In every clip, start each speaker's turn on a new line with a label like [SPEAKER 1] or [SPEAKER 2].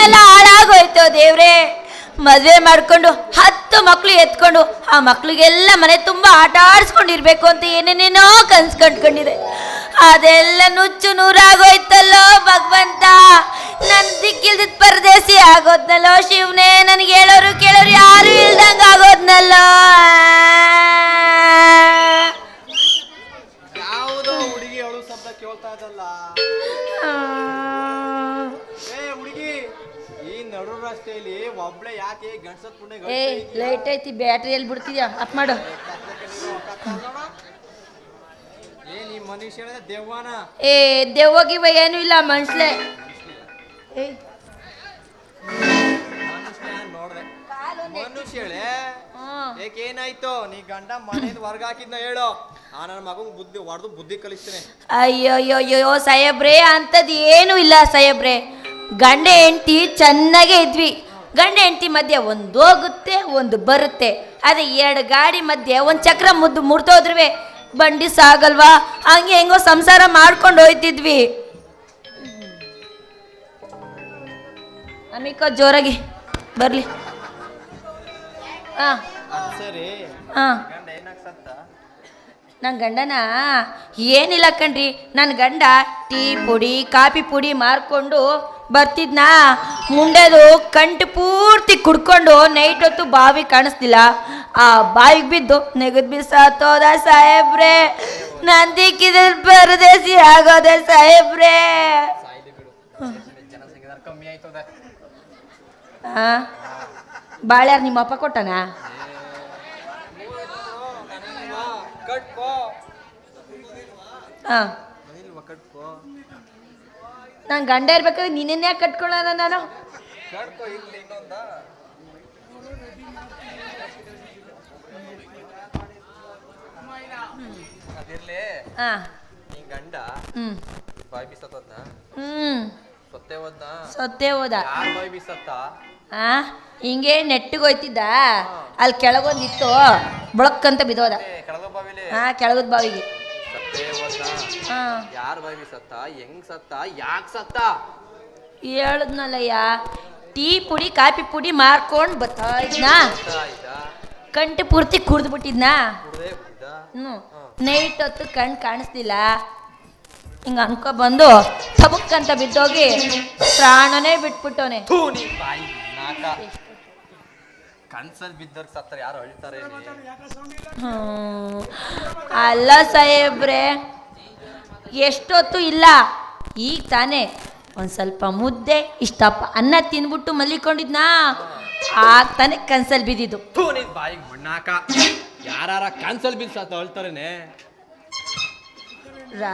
[SPEAKER 1] ಜೀವನ ಹಾಳಾಗೋಯ್ತು ದೇವ್ರೆ. ಮದುವೆ ಮಾಡ್ಕೊಂಡು ಹತ್ತು ಮಕ್ಳು ಎತ್ಕೊಂಡು ಆ ಮಕ್ಳಿಗೆಲ್ಲ ಮನೆ ತುಂಬ ಆಟ ಆಡಿಸ್ಕೊಂಡಿರ್ಬೇಕು ಅಂತ ಏನೇನೇನೋ ಕನ್ಸ್ ಕಂಡ್ಕೊಂಡಿದೆ. ಅದೆಲ್ಲ ನುಚ್ಚು ನೂರಾಗೋಯ್ತಲ್ಲೋ ಭಗವಂತ. ನನ್ ದಿಕ್ಕಿಲ್ದಿದ್ ಪರದೇಸಿ ಆಗೋದ್ನಲ್ಲೋ ಶಿವನೇ ನನಗೆ ಹೇಳೋರು ಕೇಳೋರು ಯಾರು ಇಲ್ದಂಗ ಆಗೋದ್ನಲ್ಲೋ.
[SPEAKER 2] ಹುಡುಗಿ. ಈ ನಡು ರಸ್ತೆಯಲ್ಲಿ ಒಬ್ಳೆ ಯಾಕೆ ಗಂಡ್ಸತ್ ಪುಣ್ಯ
[SPEAKER 1] ಏ ಲೈಟ್ ಐತಿ ಬ್ಯಾಟ್ರಿ ಎಲ್ಲಿ ಬಿಡ್ತೀಯ? ಅಪ್ ಮಾಡು.
[SPEAKER 2] ಏ ನೀ ಮನುಷ್ಯ ಏನು
[SPEAKER 1] ಏ ದೆವ್ವಗಿವ ಏನೂ ಇಲ್ಲ ಮನ್ಸ್ಲೆ. ಏ.
[SPEAKER 2] ಮನುಷ್ಯ ನೋಡ್ದೆ. ಮನುಷ್ಯಳೆ
[SPEAKER 1] ಹ್ಮ್.
[SPEAKER 2] ಏಕೆ ಏನಾಯ್ತು ನೀ ಗಂಡ ಮನೆಯಿಂದ ಹೊರ್ಗ ಹಾಕಿದ್ನ ಹೇಳು. ಆ ನನ್ನ ಮಗಂಗ್ ಬುದ್ಧಿ ಹೊಡೆದು ಬುದ್ಧಿ ಕಲಿಸ್ತೀನಿ.
[SPEAKER 1] ಅಯ್ಯೋ ಅಯ್ಯೋ ಅಯ್ಯೋ ಸಾಹೇಬ್ರೆ ಅಂತದ್ ಏನು ಇಲ್ಲ ಸಾಹೇಬ್ರೆ. ಗಂಡ ಹೆಂಡ್ತಿ ಚೆನ್ನಾಗೇ ಇದ್ವಿ. ಗಂಡ ಹೆಂಡ್ತಿ ಮಧ್ಯೆ ಒಂದು ಹೋಗುತ್ತೆ ಒಂದು ಬರುತ್ತೆ. ಅದೇ ಎರಡು ಗಾಡಿ ಮಧ್ಯೆ ಒಂದು ಚಕ್ರ ಮುದ್ದು ಮುರಿದೋದ್ರುವೆ. ಬಂಡಿ ಸಾಗಲ್ವಾ? ಹಂಗೆ ಹೆಂಗೋ ಸಂಸಾರ ಮಾಡ್ಕೊಂಡು ಹೋಯ್ತಿದ್ವಿ. ಅಮಿಕೋ ಜೋರಾಗಿ ಬರಲಿ. ಹಾಂ
[SPEAKER 2] ಸರಿ.
[SPEAKER 1] ಹಾಂ ನನ್ನ ಗಂಡನ? ಏನಿಲ್ಲ ಕಣ್ರಿ. ನನ್ನ ಗಂಡ ಟೀ ಪುಡಿ ಕಾಫಿ ಪುಡಿ ಮಾರ್ಕೊಂಡು ಬರ್ತಿದ್ನಾ? ಮುಂಡೆದು ಕಂಟು ಪೂರ್ತಿ ಕುಡ್ಕೊಂಡು ನೈಟ್ ಹೊತ್ತು ಬಾವಿ ಕಾಣಿಸ್ತಿಲ್ಲ. ಆ ಬಾವಿಗೆ ಬಿದ್ದು ನೆಗದ್ ಬಿಸಾತೋದ ಸಾಹೇಬ್ರೆ. ನಂದಿಕ್ಕಿದ ಪರದೇಸಿ ಆಗೋದೆ ಸಾಹೇಬ್ರೆ. ಬಾಳ್ಯಾರ ನಿಮ್ಮ ಅಪ್ಪ ಕೊಟ್ಟನ? ಹಾಂ. ನನ್ನ ಗಂಡ ಇರ್ಬೇಕಾದ್ರೆ ನೀನೇನು ಯಾಕೆ ಕಟ್ಕೊಳ್ಳೋಣ ನಾನು?
[SPEAKER 2] ಸೊತ್ತೆ
[SPEAKER 1] ಹೋದ. ಹಿಂಗೆ ನೆಟ್ಟಿಗೆ ಹೋಯ್ತಿದ್ದ. ಅಲ್ಲಿ ಕೆಳಗೊಂದಿತ್ತು ಬಳಕ್ಕಂತ ಬಿದೋದ ಬಿದ್ದೋದ. ಹಾ ಕೆಳಗದ ಬಾವಿಗೆ.
[SPEAKER 2] ಯಾರ್ ಬಾಯಿ ಸತ್ತ ಹೆಂಗ್ ಸತ್ತ ಯಾಕ್ ಸತ್ತ?
[SPEAKER 1] ಹೇಳದ್ನಲ್ಲಯ್ಯ ಟೀ ಪುಡಿ ಕಾಫಿ ಪುಡಿ ಮಾರ್ಕೊಂಡು ಬರ್ತಾ ಇದ್ನಾ. ಕಂಟು ಪೂರ್ತಿ ಕುಡ್ದು ಬಿಟ್ಟಿದ್ನಾ. ಹ್ಞೂ ನೈಟ್ ಹೊತ್ತು ಕಣ್ ಕಾಣಿಸ್ತಿಲ್ಲ ಹಿಂಗ ಅನ್ಕೊ ಬಂದು ಸಬುಕ್ ಅಂತ ಬಿದ್ದೋಗಿ ಪ್ರಾಣನೇ ಬಿಟ್ಬಿಟ್ಟವನೆ.
[SPEAKER 2] ಬಿದ್ದವ್ರಿಗೆ ಸತ್ತಾರ ಯಾರು ಅಳ್ತಾರೆ.
[SPEAKER 1] ಅಲ್ಲ ಸಾಹೇಬ್ರೆ ಎಷ್ಟೊತ್ತು ಇಲ್ಲ. ಈಗ ತಾನೇ ಒಂದು ಸ್ವಲ್ಪ ಮುದ್ದೆ ಇಷ್ಟಪ್ಪ ಅನ್ನ ತಿನ್ಬಿಟ್ಟು ಮಲ್ಲಿಕೊಂಡಿದ್ನಾ ಆಗ ತಾನೇ ಕನ್ಸಲ್ಲಿ ಬಿದ್ದಿದ್ದು.
[SPEAKER 2] ಬಾಯಿ ನೀ ಬಾಯಿಗೆ ಮಣ್ಣಾಕ. ಯಾರ ಕನ್ಸಲ್ ಬಿದ್ದು ಸತ್ತ ಅಳ್ತಾರೇನೆ?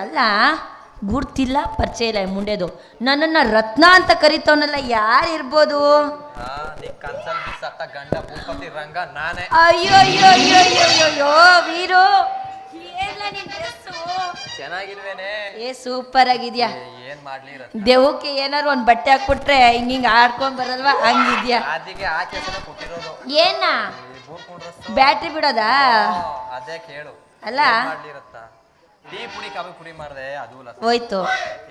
[SPEAKER 1] ಅಲ್ಲ ಗುರ್ತಿಲ್ಲ ಪರಿಚಯ ಇಲ್ಲ ಈ ಮುಂಡೆದು. ನನ್ನನ್ನು ರತ್ನ ಅಂತ ಕರಿತವನಲ್ಲ ಯಾರು ಇರ್ಬೋದು
[SPEAKER 2] ಸತ್ತ ಗಂಡ ಭೂಪತಿ ರಂಗ ನಾನೇ.
[SPEAKER 1] ಅಯ್ಯೋ ಅಯ್ಯೋ ಅಯ್ಯೋ ಅಯ್ಯೋ ಅಯ್ಯೋ ಅಯ್ಯೋ ವೀರು. ಏನ್ಲ ನಿನ್ ಡ್ರೆಸ್ಸು?
[SPEAKER 2] ಚೆನ್ನಾಗಿಲ್ವೇನೆ?
[SPEAKER 1] ಏ ಸೂಪರ್ ಆಗಿದ್ಯಾ?
[SPEAKER 2] ಏ, ಏನ್ ಮಾಡ್ಲಿ ರತ್ನ
[SPEAKER 1] ದೇವಕ್ಕೆ ಏನಾರು ಒಂದು ಬಟ್ಟೆ ಹಾಕ್ಬಿಟ್ರೆ ಹಿಂಗ ಹಿಂಗ ಆಡ್ಕೊಂಡ್ ಬರಲ್ವಾ? ಹಂಗಿದ್ಯಾ?
[SPEAKER 2] ಏನಾ ಆಚೆ ಸಲ ಕೊಟ್ಟಿರೋದು
[SPEAKER 1] ಏನ?
[SPEAKER 2] ಈ.
[SPEAKER 1] ಬ್ಯಾಟ್ರಿ ಬಿಡೋದಾ?
[SPEAKER 2] ಅದೇ ಕೇಳು.
[SPEAKER 1] ಅಲ್ಲ?
[SPEAKER 2] ಏನ್ ಮಾಡ್ಲಿ ರತ್ನ ಟೀ ಪುಡಿ ಕಾಫಿ ಪುಡಿ ಮಾಡ್ದೆ ಅದು
[SPEAKER 1] ಹೋಯ್ತು.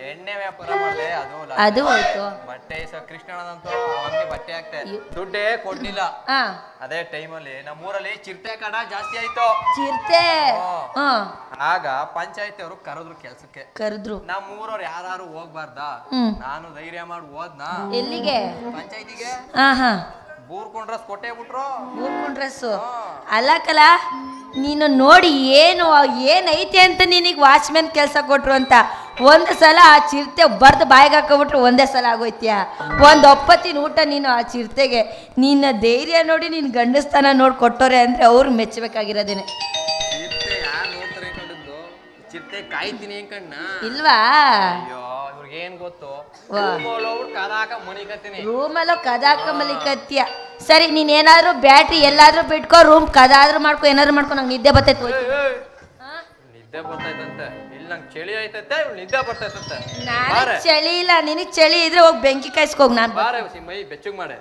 [SPEAKER 2] ಎಣ್ಣೆ ವ್ಯಾಪಾರ ಮಾಡ್ದೆ ಅದು
[SPEAKER 1] ಅದು ಹೋಯ್ತು.
[SPEAKER 2] ಬಟ್ಟೆ ಸ ಕೃಷ್ಣಣ್ಣನಂತೂ ಅವನಿಗೆ ಬಟ್ಟೆ ಹಾಕ್ತೆ. ದುಡ್ಡೇ ಕೊಡ್ಲಿಲ್ಲ.
[SPEAKER 1] ಹಾ.
[SPEAKER 2] ಅದೇ ಟೈಮಲ್ಲಿ ನಮ್ಮೂರಲ್ಲಿ ಚಿರತೆ ಕಡ ಜಾಸ್ತಿ ಆಯ್ತು.
[SPEAKER 1] ಚಿರ್ತೆ? ಹಾ
[SPEAKER 2] ಆಗ ಪಂಚಾಯತಿ ಅವರು ಕರೆದ್ರು ಕೆಲ್ಸಕ್ಕೆ.
[SPEAKER 1] ಕರೆದ್ರು.
[SPEAKER 2] ನಮ್ಮೂರವ್ರು ಯಾರು ಹೋಗ್ಬಾರ್ದಾ? ನಾನು ಧೈರ್ಯ ಮಾಡಿ ಹೋದ್ನಾ?
[SPEAKER 1] ಎಲ್ಲಿಗೆ?
[SPEAKER 2] ಪಂಚಾಯತಿಗೆ?
[SPEAKER 1] ಹಾ ಹಾ
[SPEAKER 2] ಬೂರ್ಕೊಂಡ್ರೆ ಕೊಟ್ಟೆ ಬಿಟ್ರು?
[SPEAKER 1] ಊರ್ಕೊಂಡ್ ಡ್ರೆಸ್ಸು
[SPEAKER 2] ಹಾ.
[SPEAKER 1] ಅಲ್ಲ ಕಲ ನೀನು ನೋಡಿ ಏನು ಏನೈತೆ ಅಂತ ನಿನಗೆ ವಾಚ್ಮ್ಯಾನ್ ಕೆಲಸ ಕೊಟ್ರು ಅಂತ? ಒಂದು ಸಲ ಆ ಚಿರತೆ ಬರ್ದು ಬಾಯಿಗೆ ಹಾಕೊಬಿಟ್ರು ಒಂದೇ ಸಲ ಆಗೋಯ್ತ್ಯಾ? ಒಂದು ಒಪ್ಪತ್ತಿನ ಊಟ ನೀನು ಆ ಚಿರತೆಗೆ. ನಿನ್ನ ಧೈರ್ಯ ನೋಡಿ ನಿನ್ನ ಗಂಡಸ್ತಾನ ನೋಡಿ ಕೊಟ್ಟೋರೆ ಅಂದರೆ ಅವ್ರು ಮೆಚ್ಚಬೇಕಾಗಿರೋದೇನೆ.
[SPEAKER 2] ಚಿರತೆ ಯಾರು ನೋಡ್ತಾರೆ ಕಂಡದ್ದು? ಚಿರತೆ ಕಾಯ್ತೀನಿ ಕಣ್ಣ.
[SPEAKER 1] ಇಲ್ವಾ?
[SPEAKER 2] ಅಯ್ಯೋ ಇವ್ರಿಗೆ ಏನ್ ಗೊತ್ತು?
[SPEAKER 1] ವಾ.
[SPEAKER 2] ಹೋಗ್ಬಿಟ್ಟು ಕದಾಕ ಮನಿಕತ್ತೀನಿ.
[SPEAKER 1] ರೂಮಲ್ಲೋ ಕದಾಕ ಕತ್ಯ ಸರಿ ನೀನ್ ಏನಾದ್ರೂ ಬ್ಯಾಟ್ರಿ ಎಲ್ಲಾದ್ರೂ ಬಿಟ್ಕೋ ರೂಮ್ ಕದಾದ್ರೂ ಮಾಡ್ಕೊ ಏನಾದ್ರು ಮಾಡ್ಕೊ ನಂಗೆ ನಿದ್ದೆ ಬರ್ತೈತೆ.
[SPEAKER 2] ನಿದ್ದೆ ಬರ್ತೈತಂತೆ. ಇಲ್ಲಿ ನಂಗೆ ಚಳಿ ಆಯ್ತೈತೆ ಇವ್ಳು ನಿದ್ದೆ ಬರ್ತೈತಂತೆ.
[SPEAKER 1] ಅಂತ
[SPEAKER 2] ಬಾರೆ.
[SPEAKER 1] ಚಳಿ ಇಲ್ಲ ನಿನಗ್ ಚಳಿ ಇದ್ರೆ ಹೋಗಿ ಬೆಂಕಿ ಕಾಯಿಸ್ಕೋಗ್ ನಾನು
[SPEAKER 2] ಬಾರೆ ಮೈ ಬೆಚ್ಚಗ್ ಮಾಡೆ.